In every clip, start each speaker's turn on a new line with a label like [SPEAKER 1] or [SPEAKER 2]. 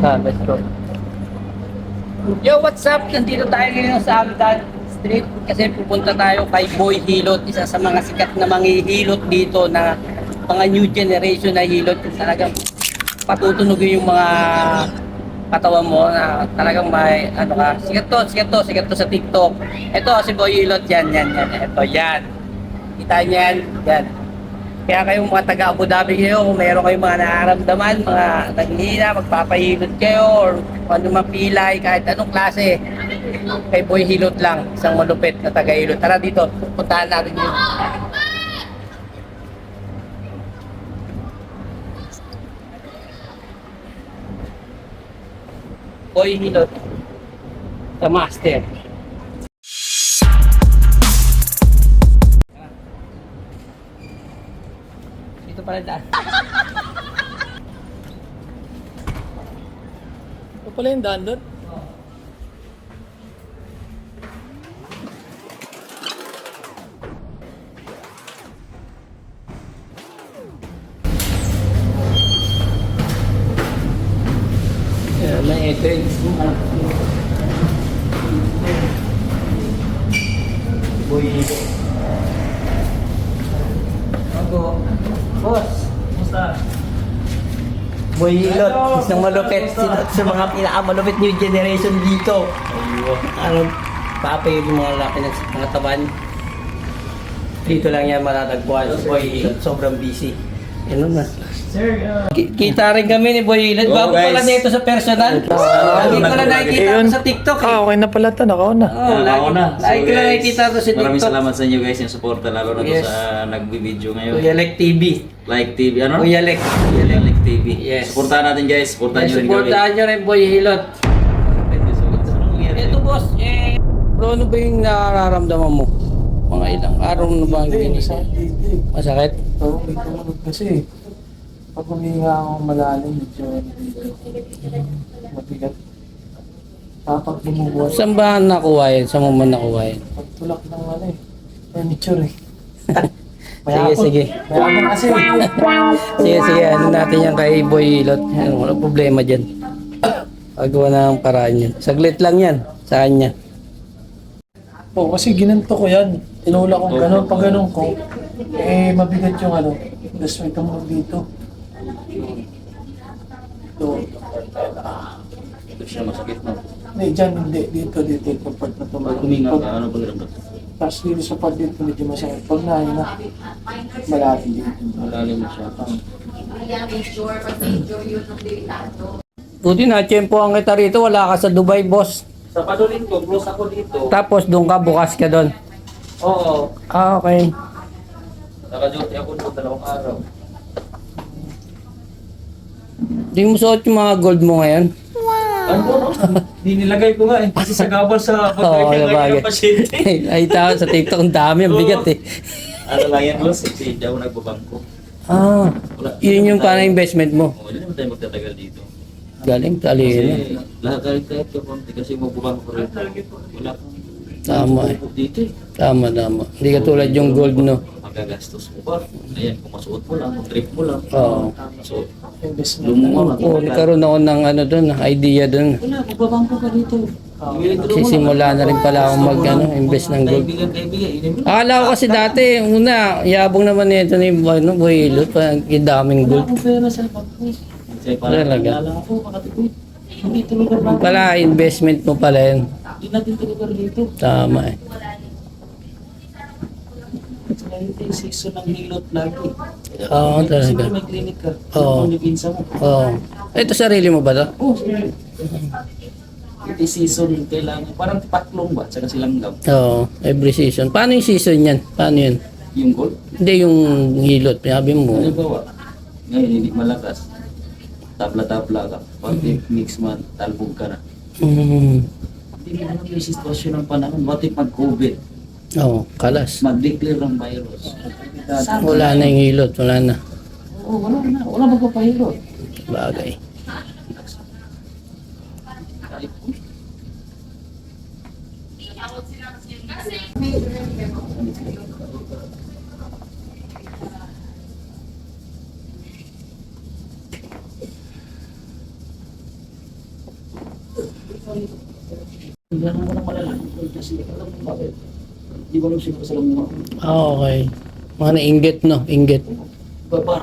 [SPEAKER 1] Ah, let's go. Yo, what's up? Nandito tayo ngayon sa Amdan Street kasi pupunta tayo kay Boy Hilot, isa sa mga sikat na manghihilot dito na mga new generation na hilot. Talagang patutunogin yung mga katawan mo na talagang may ano ka, sikat to, sikat to, sikat to sa TikTok. Ito si Boy Hilot, yan, yan, yan. Ito, yan. Kita niyan, yan. Kaya kayong mga taga Abu Dhabi kayo, kung meron kayong mga nararamdaman, mga naghihina, magpapahilot kayo, or ano mapilay, kahit anong klase, kay Boy Hilot lang, isang malupit na taga Hilot. Tara dito, puntahan natin yun. Boy Hilot, the master. Dito pala daan.
[SPEAKER 2] Ito pala yung daan doon?
[SPEAKER 1] Yeah, may entrance. Boy. Ako. Boss. Kumusta? Boy Hilot, isang malupit. Sino sa mga pinakamalupit new generation dito. Ano, papay yung mga laki ng mga taban. Dito lang yan matatagpuan. Boy sobrang busy. Ano na.
[SPEAKER 2] Sir, uh,
[SPEAKER 1] Ki- Kita rin kami ni Boy Hilot.
[SPEAKER 3] Oo,
[SPEAKER 1] Bago pala
[SPEAKER 3] guys.
[SPEAKER 1] nito sa personal. Lagi ko na nakikita ko sa TikTok. eh.
[SPEAKER 2] ah, okay na pala to, nakaw na.
[SPEAKER 1] Oo, lagi,
[SPEAKER 3] ako na.
[SPEAKER 1] lagi ko na nakikita ko sa
[SPEAKER 3] Maraming
[SPEAKER 1] TikTok.
[SPEAKER 3] salamat sa inyo guys yung suporta lalo na
[SPEAKER 1] Yes.
[SPEAKER 3] sa nagbi-video ngayon.
[SPEAKER 1] Kuya Lek TV.
[SPEAKER 3] Like TV, ano?
[SPEAKER 1] Kuya Lek.
[SPEAKER 3] Kuya Like TV.
[SPEAKER 1] Yes.
[SPEAKER 3] Supportahan natin guys. Supportahan nyo rin kami.
[SPEAKER 1] Supportahan nyo rin Boy Hilot.
[SPEAKER 3] Thank you so much.
[SPEAKER 1] Ito boss, eh, bro, ano ba yung nararamdaman mo? Mga ilang araw na ba ang
[SPEAKER 2] Hindi, masakit eh.
[SPEAKER 1] Masakit?
[SPEAKER 2] Oo, may tumunog kasi. Pag huminga ako malalim, medyo. Mabigat. Tapag bumubuhat.
[SPEAKER 1] Saan ba nakuha yan? Saan mo man nakuha yan?
[SPEAKER 2] Pagtulak ng ano eh. Furniture eh.
[SPEAKER 1] Sige, sige.
[SPEAKER 2] Mayaman kasi.
[SPEAKER 1] Sige, sige, ano natin yan kay Boy Hilot. Ano, wala problema dyan. Pagawa na ang paraan yan. Saglit lang yan sa kanya.
[SPEAKER 2] Oo, kasi ginanto ko yan. Tinula ko gano'n. Pag gano'n ko, eh mabigat yung ano. Tapos may tumunog dito. Doon.
[SPEAKER 3] Ito siya masakit no.
[SPEAKER 2] Hindi, dyan hindi. Dito, dito. Yung part na
[SPEAKER 3] Pag
[SPEAKER 2] tumunog.
[SPEAKER 3] huminga
[SPEAKER 2] Pag-
[SPEAKER 3] ka, ano pag ramdam?
[SPEAKER 2] Tapos dito sa part dito medyo masakit. Pag nahinga, malalim dito.
[SPEAKER 3] Malalim na siya.
[SPEAKER 1] Buti na, tiyempo ang kita rito. Wala ka sa Dubai, boss.
[SPEAKER 3] Sa padulin ko, close ako dito.
[SPEAKER 1] Tapos doon ka, bukas ka doon.
[SPEAKER 3] Oo.
[SPEAKER 1] Ah, okay.
[SPEAKER 3] Naka-duty ako doon dalawang araw.
[SPEAKER 1] Di mo suot yung mga gold mo ngayon?
[SPEAKER 3] Ano no? Di nilagay ko nga eh. Kasi sa gabal sa
[SPEAKER 1] Oo,
[SPEAKER 3] pagkakita
[SPEAKER 1] sabagay.
[SPEAKER 3] ng pasyente.
[SPEAKER 1] Ay, tao sa TikTok, ang dami, ang bigat eh.
[SPEAKER 3] ano lang yan boss? Kasi hindi ako nagbabangko.
[SPEAKER 1] Ah,
[SPEAKER 3] Wala.
[SPEAKER 1] yun yung para investment mo.
[SPEAKER 3] Oo, Hindi naman tayo magtatagal dito.
[SPEAKER 1] Galing, talino.
[SPEAKER 3] Kasi lahat kahit kahit ka konti kasi mabubangko ko rin. Wala kang
[SPEAKER 1] Tama eh.
[SPEAKER 3] dito eh.
[SPEAKER 1] Tama, tama. Hindi ka tulad yung gold, no?
[SPEAKER 3] Magagastos mo pa. Ayan, kung masuot mo lang, kung trip mo lang.
[SPEAKER 1] Oo.
[SPEAKER 3] So,
[SPEAKER 2] Investment.
[SPEAKER 3] lumo
[SPEAKER 1] Oo, oh, nagkaroon ako ng ano doon, idea doon.
[SPEAKER 3] Wala, magbabangko ka dito.
[SPEAKER 1] Sisimula na rin pala akong mag, ano, invest ng gold.
[SPEAKER 3] Kaibigan, kaibigan. Inim
[SPEAKER 1] Akala ko kasi dati, una, yabong naman nito ni ano, Boy Hilot, parang yung daming
[SPEAKER 3] Wala
[SPEAKER 1] gold.
[SPEAKER 3] akong pera sa bangko. Kasi parang
[SPEAKER 1] Talaga?
[SPEAKER 3] nalala ako, makatipid. Hindi talaga ba?
[SPEAKER 1] Pala, investment mo pala yun.
[SPEAKER 3] Hindi natin talaga dito.
[SPEAKER 1] Tama eh.
[SPEAKER 3] Ngayon yung season ng hilot lagi.
[SPEAKER 1] Oo, talaga.
[SPEAKER 3] Siyempre may clinic ka.
[SPEAKER 1] Oo.
[SPEAKER 3] Pinsa mo.
[SPEAKER 1] Oo. Ito sarili mo ba to?
[SPEAKER 3] Oo. Ito yung season, kailangan. Parang patlong ba? Tsaka silang gam.
[SPEAKER 1] Oo, every season. Paano yung season yan? Paano yun?
[SPEAKER 3] Yung gold.
[SPEAKER 1] Hindi yung hilot, sabi mo.
[SPEAKER 3] Halimbawa, ngayon hindi malakas. Tabla-tabla ka. Pag mix man, talbog ka na.
[SPEAKER 1] Mm,
[SPEAKER 3] Mo alam yung sitwasyon ng panahon. What if mag-COVID?
[SPEAKER 1] Oo, kalas.
[SPEAKER 3] Mag-declare ng virus. Saan
[SPEAKER 1] Wala na yung hilot, wala na.
[SPEAKER 3] Oo, wala na. Wala magpapahilot.
[SPEAKER 1] Bagay.
[SPEAKER 3] Kahit Hindi naman ko na malalaman kasi alam mo bakit. Di ba nung siguro sila mga
[SPEAKER 1] Ah, okay. Mga nainggit, no? Inggit.
[SPEAKER 3] babar.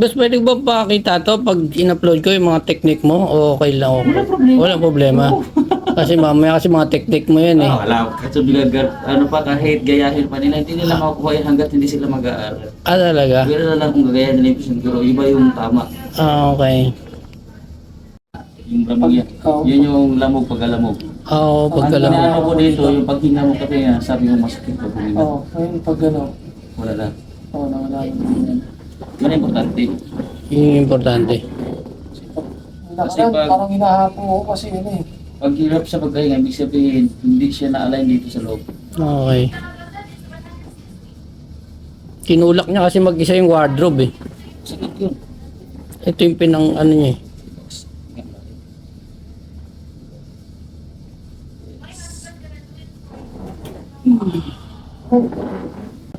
[SPEAKER 1] Bas, pwede ba pakita to pag in-upload ko yung mga technique mo? O okay lang? Okay.
[SPEAKER 3] Wala problema.
[SPEAKER 1] Walang problema. kasi mamaya kasi mga technique mo yan eh.
[SPEAKER 3] Ah, wala. Kahit sabi ka, ano pa, kahit gayahin pa nila, hindi nila makukuha yan hanggat hindi sila mag-aaral.
[SPEAKER 1] Ah, talaga?
[SPEAKER 3] Pero na lang kung gagayahin nila yung siguro, iba yung tama.
[SPEAKER 1] Ah, okay.
[SPEAKER 3] Yung lamog yan. Yun yung lamog pagkalamog.
[SPEAKER 1] Ah, Oo,
[SPEAKER 3] Ang
[SPEAKER 1] pagkalam.
[SPEAKER 3] ano ko dito, yung paghinga mo kasi yan, sabi mo masakit pag huminga.
[SPEAKER 2] Oo, ngayon pag ano,
[SPEAKER 3] Wala na.
[SPEAKER 2] oo, nawala na.
[SPEAKER 3] Ang importante.
[SPEAKER 1] Yun yung importante.
[SPEAKER 3] Kasi pag-
[SPEAKER 2] parang hinahapo ko kasi yun eh.
[SPEAKER 3] Pag hirap sa pagkahinga, ibig sabihin, hindi siya na-align dito sa loob.
[SPEAKER 1] Okay. Kinulak niya kasi mag-isa yung wardrobe eh.
[SPEAKER 3] Sakit yun.
[SPEAKER 1] Ito yung pinang ano niya eh.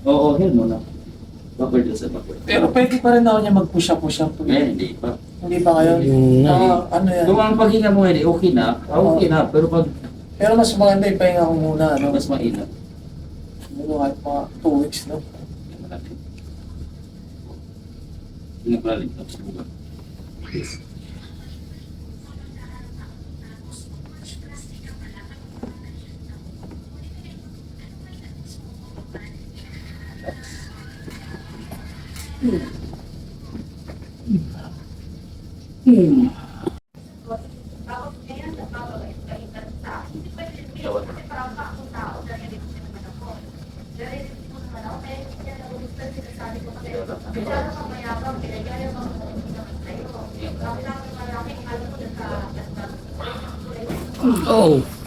[SPEAKER 3] Oo, yun mo na. Backward yun sa backward.
[SPEAKER 2] Pero pwede pa rin ako niya mag-push up, push up.
[SPEAKER 3] Eh, hindi pa.
[SPEAKER 2] Hindi pa ngayon.
[SPEAKER 1] Yun na.
[SPEAKER 2] Ah, ano yan?
[SPEAKER 3] Kung ang paghinga mo, hindi, okay na. ah, Okay na, pero pag
[SPEAKER 2] Pero mas maganda ipahinga ko muna, ano?
[SPEAKER 3] mas mainam.
[SPEAKER 2] Siguro kahit mga 2 weeks, no?
[SPEAKER 3] Malapit. Hindi na balik. Tapos buka. Yes.
[SPEAKER 1] Oh.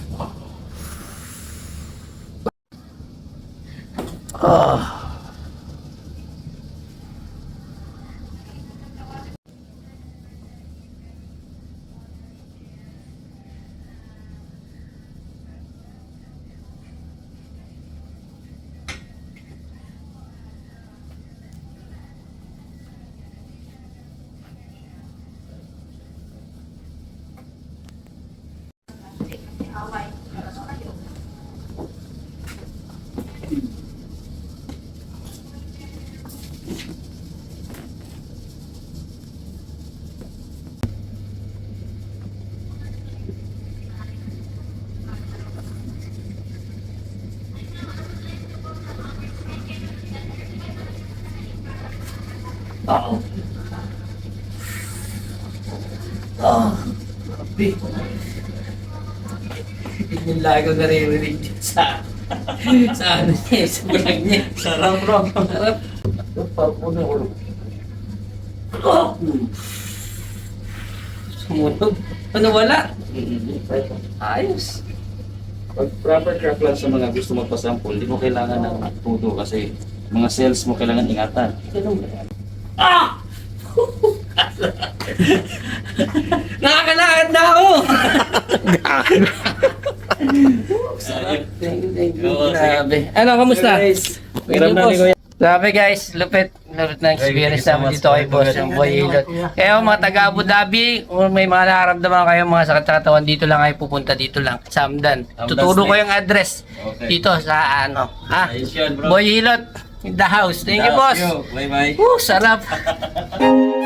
[SPEAKER 1] Oh. Oh. Grabe. Yung lago naririnig sa sa ano niya, sa bulag niya. Sarap bro. Sarap. Oh! Sumunog. Ano wala? Ayos.
[SPEAKER 3] Pag proper crack lang sa mga gusto magpasample, hindi mo kailangan ng tuto kasi mga cells mo kailangan ingatan.
[SPEAKER 1] Ah! Nakakalakad na ako! Thank you, thank you. Grabe. Ano, kamusta?
[SPEAKER 3] Hiram na ni Kuya.
[SPEAKER 1] Grabe guys, lupit. Lupit na experience namin dito kay. Boss, yung Boy Hilot. Kaya mga taga Abu Dhabi, kung may mga nararamdaman kayo, mga sakit sa katawan, dito lang kayo pupunta, dito lang, sa Amdan.
[SPEAKER 3] Amdan
[SPEAKER 1] Tuturo ko yung address dito sa ano. Ha?
[SPEAKER 3] Bro.
[SPEAKER 1] Boy Hilot, in the house. Thank you, boss.
[SPEAKER 3] Bye bye.
[SPEAKER 1] Woo, sarap.